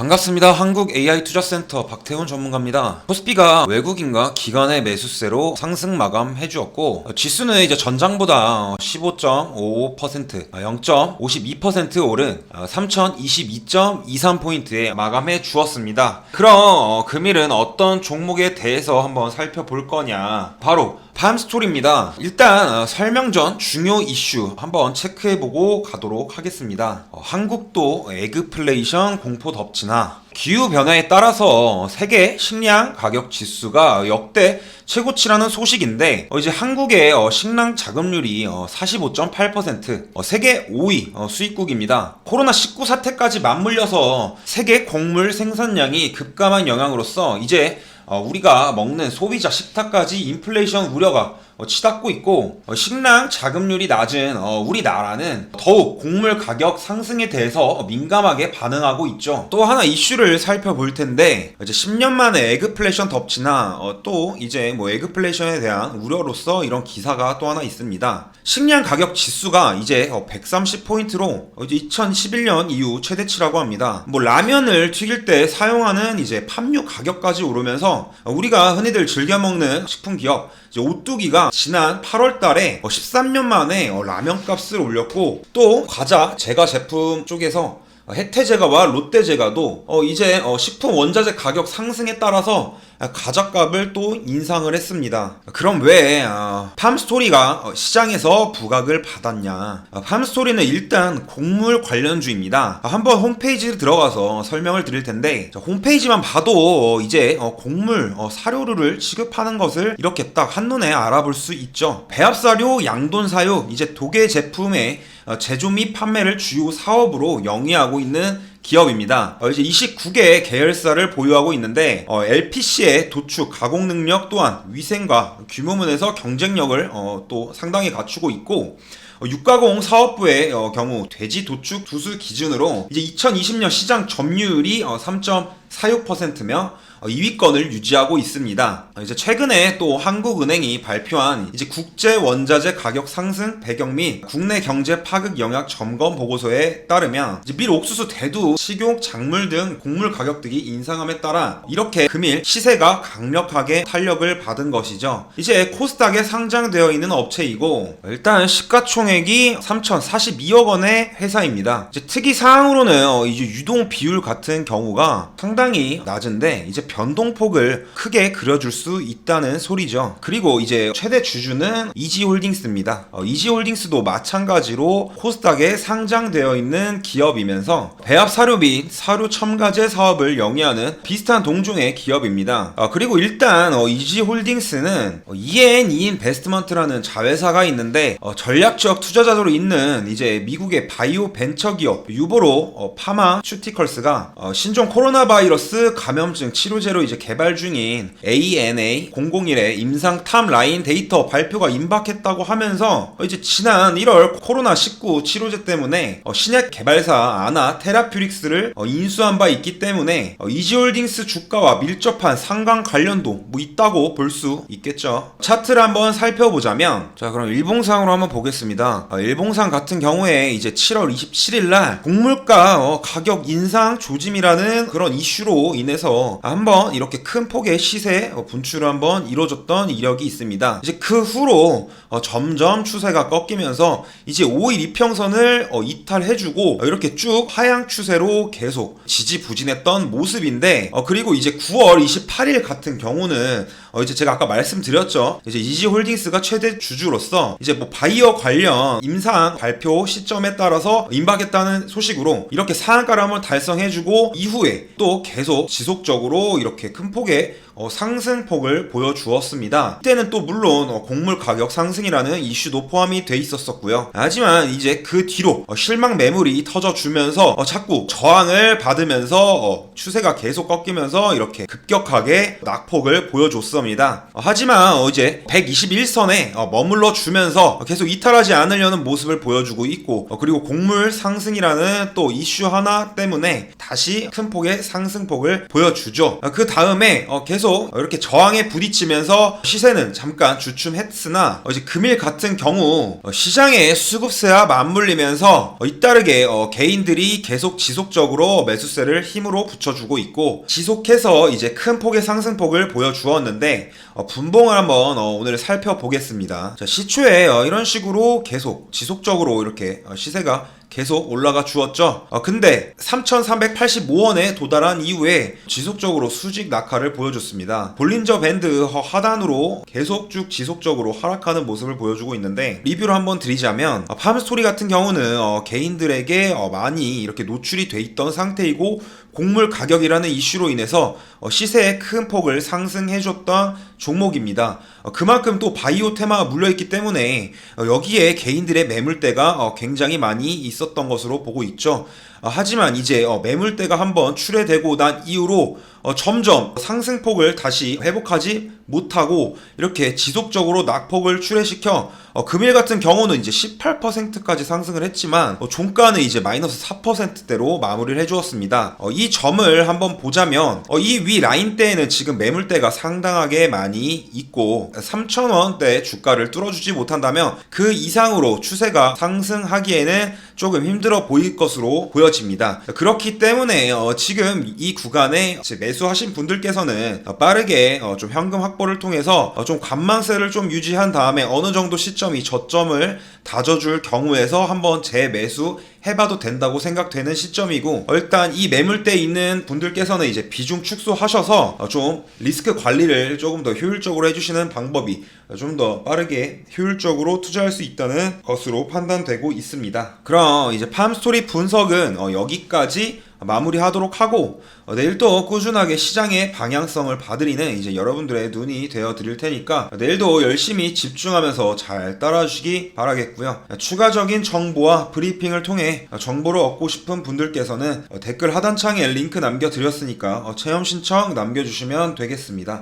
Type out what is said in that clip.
반갑습니다. 한국 AI 투자센터 박태훈 전문가입니다. 코스피가 외국인과 기관의 매수세로 상승 마감해 주었고 지수는 이제 전장보다 15.55% 0.52% 오른 3022.23 포인트에 마감해 주었습니다. 그럼 어, 금일은 어떤 종목에 대해서 한번 살펴볼 거냐? 바로 팜스토리입니다. 일단 어, 설명 전 중요 이슈 한번 체크해보고 가도록 하겠습니다. 어, 한국도 에그플레이션 공포 덮치나 기후 변화에 따라서 세계 식량 가격 지수가 역대 최고치라는 소식인데 어, 이제 한국의 어, 식량 자급률이 어, 45.8% 어, 세계 5위 어, 수입국입니다. 코로나 19 사태까지 맞물려서 세계 곡물 생산량이 급감한 영향으로서 이제 어, 우리가 먹는 소비자 식탁까지 인플레이션 우려가 어, 치닫고 있고 어, 식량 자급률이 낮은 어, 우리나라는 더욱 곡물 가격 상승에 대해서 민감하게 반응하고 있죠. 또 하나 이슈를 살펴볼 텐데 이제 10년 만에 에그플레이션 덮치나 어, 또 이제 뭐 에그플레이션에 대한 우려로서 이런 기사가 또 하나 있습니다. 식량 가격 지수가 이제 130포인트로 이제 2011년 이후 최대치라고 합니다. 뭐 라면을 튀길 때 사용하는 이제 팜유 가격까지 오르면서 우리가 흔히들 즐겨 먹는 식품 기업 이제 오뚜기가 지난 8월 달에 13년 만에 어, 라면 값을 올렸고 또 과자 제과 제품 쪽에서 혜태제과와 롯데제과도 어, 이제 어, 식품 원자재 가격 상승에 따라서 가작값을 또 인상을 했습니다. 그럼 왜 어, 팜스토리가 어, 시장에서 부각을 받았냐? 어, 팜스토리는 일단 곡물 관련주입니다. 아, 한번 홈페이지에 들어가서 설명을 드릴 텐데 자, 홈페이지만 봐도 어, 이제 어, 곡물 어, 사료를 취급하는 것을 이렇게 딱 한눈에 알아볼 수 있죠. 배합사료, 양돈사료, 이제 도계 제품의 어, 제조 및 판매를 주요 사업으로 영위하고 있는 기업입니다. 어, 이제 29개 계열사를 보유하고 있는데 어, LPC의 도축 가공 능력 또한 위생과 규모면에서 경쟁력을 어, 또 상당히 갖추고 있고 어, 육가공 사업부의 어, 경우 돼지 도축 두수 기준으로 이제 2020년 시장 점유율이 어, 3.46%며 2위권을 유지하고 있습니다. 어, 이제 최근에 또 한국은행이 발표한 이제 국제 원자재 가격 상승 배경 및 국내 경제 파급 영향 점검 보고서에 따르면 밀 옥수수 대두 식용 작물 등 곡물 가격들이 인상함에 따라 이렇게 금일 시세가 강력하게 탄력을 받은 것이죠. 이제 코스닥에 상장되어 있는 업체이고 일단 시가총액 이 3,042억 원의 회사입니다. 이제 특이 사항으로는 어, 이제 유동 비율 같은 경우가 상당히 낮은데 이제 변동폭을 크게 그려줄 수 있다는 소리죠. 그리고 이제 최대 주주는 이지홀딩스입니다. 어, 이지홀딩스도 마찬가지로 코스닥에 상장되어 있는 기업이면서 배합 사료 및 사료 첨가제 사업을 영위하는 비슷한 동종의 기업입니다. 어, 그리고 일단 어, 이지홀딩스는 어, EN 인베스트먼트라는 자회사가 있는데 어, 전략적 투자자로 있는 이제 미국의 바이오 벤처 기업 유보로 어, 파마 슈티컬스가 어, 신종 코로나 바이러스 감염증 치료제로 이제 개발 중인 ANA 001의 임상 탑 라인 데이터 발표가 임박했다고 하면서 어, 이제 지난 1월 코로나 19 치료제 때문에 어, 신약 개발사 아나 테라퓨릭스를 어, 인수한 바 있기 때문에 어, 이지홀딩스 주가와 밀접한 상관 관련도 뭐 있다고 볼 수 있겠죠. 차트를 한번 살펴보자면 자 그럼 일봉상으로 한번 보겠 일봉상 같은 경우에 이제 7월 27일 날 곡물가 어, 가격 인상 조짐이라는 그런 이슈로 인해서 한번 이렇게 큰 폭의 시세 어, 분출을 한번 이뤄줬던 이력이 있습니다. 이제 그 후로 어, 점점 추세가 꺾이면서 이제 5일 이평선을 어, 이탈해주고 어, 이렇게 쭉 하향 추세로 계속 지지부진했던 모습인데 어, 그리고 이제 9월 28일 같은 경우는 어, 이제 제가 아까 말씀드렸죠. 이제 이지홀딩스가 최대 주주로서 이제 뭐 바이오 관련 임상 발표 시점에 따라서 임박했다는 소식으로 이렇게 상한가를 한번 달성해주고 이후에 또 계속 지속적으로 이렇게 큰 폭의 어, 상승폭을 보여주었습니다. 이때는 또 물론 어, 곡물 가격 상승이라는 이슈도 포함이 돼 있었었고요. 하지만 이제 그 뒤로 어, 실망 매물이 터져주면서 어, 자꾸 저항을 받으면서 어, 추세가 계속 꺾이면서 이렇게 급격하게 낙폭을 보여줬습니다. 어, 하지만 어, 이제 121선에 어, 머물러 주면서 계속 이탈하지 않으려는 모습을 보여주고 있고 어, 그리고 곡물 상승이라는 또 이슈 하나 때문에 다시 큰 폭의 상승폭을 보여주죠. 어, 그 다음에 어, 계속 계속 이렇게 저항에 부딪히면서 시세는 잠깐 주춤했으나 어, 이제 금일 같은 경우 어, 시장의 수급세와 맞물리면서 어, 잇따르게 어, 개인들이 계속 지속적으로 매수세를 힘으로 붙여주고 있고 지속해서 이제 큰 폭의 상승폭을 보여주었는데 어, 분봉을 한번 어, 오늘 살펴보겠습니다. 자, 시초에 어, 이런 식으로 계속 지속적으로 이렇게 어, 시세가 계속 올라가 주었죠. 어, 근데 3,385원에 도달한 이후에 지속적으로 수직 낙하를 보여줬습니다. 볼린저 밴드 허- 하단으로 계속 쭉 지속적으로 하락하는 모습을 보여주고 있는데 리뷰를 한번 드리자면 어, 팜스토리 같은 경우는 어, 개인들에게 어, 많이 이렇게 노출이 돼 있던 상태이고 곡물 가격이라는 이슈로 인해서 어, 시세의 큰 폭을 상승해줬던 종목입니다. 어, 그만큼 또 바이오 테마가 물려있기 때문에 어, 여기에 개인들의 매물대가 어, 굉장히 많이 있었던 것으로 보고 있죠. 어, 하지만 이제 어, 매물대가 한번 출회되고 난 이후로 어, 점점 상승폭을 다시 회복하지 못하고 이렇게 지속적으로 낙폭을 출회시켜 어, 금일 같은 경우는 이제 18%까지 상승을 했지만 어, 종가는 이제 마이너스 4%대로 마무리를 해주었습니다. 어, 이 점을 한번 보자면 어, 이위 라인대에는 지금 매물대가 상당하게 많이 있고 3,000원대 주가를 뚫어주지 못한다면 그 이상으로 추세가 상승하기에는 조금 힘들어 보일 것으로 보여집니다. 그렇기 때문에 어, 지금 이 구간에 매수하신 분들께서는 어, 빠르게 어, 좀 현금 확보를 통해서 어, 좀 관망세를 좀 유지한 다음에 어느 정도 시점이 저점을 다져줄 경우에서 한번 재매수 해봐도 된다고 생각되는 시점이고 어, 일단 이 매물대에 있는 분들께서는 이제 비중 축소하셔서 어, 좀 리스크 관리를 조금 더 효율적으로 해주시는 방법이 좀 더 빠르게 효율적으로 투자할 수 있다는 것으로 판단되고 있습니다. 그럼 이제 팜스토리 분석은 어, 여기까지 마무리하도록 하고 어, 내일도 꾸준하게 시장의 방향성을 봐드리는 이제 여러분들의 눈이 되어 드릴 테니까 내일도 열심히 집중하면서 잘 따라주시기 바라겠고요. 추가적인 정보와 브리핑을 통해 정보를 얻고 싶은 분들께서는 어, 댓글 하단창에 링크 남겨드렸으니까 어, 체험 신청 남겨주시면 되겠습니다.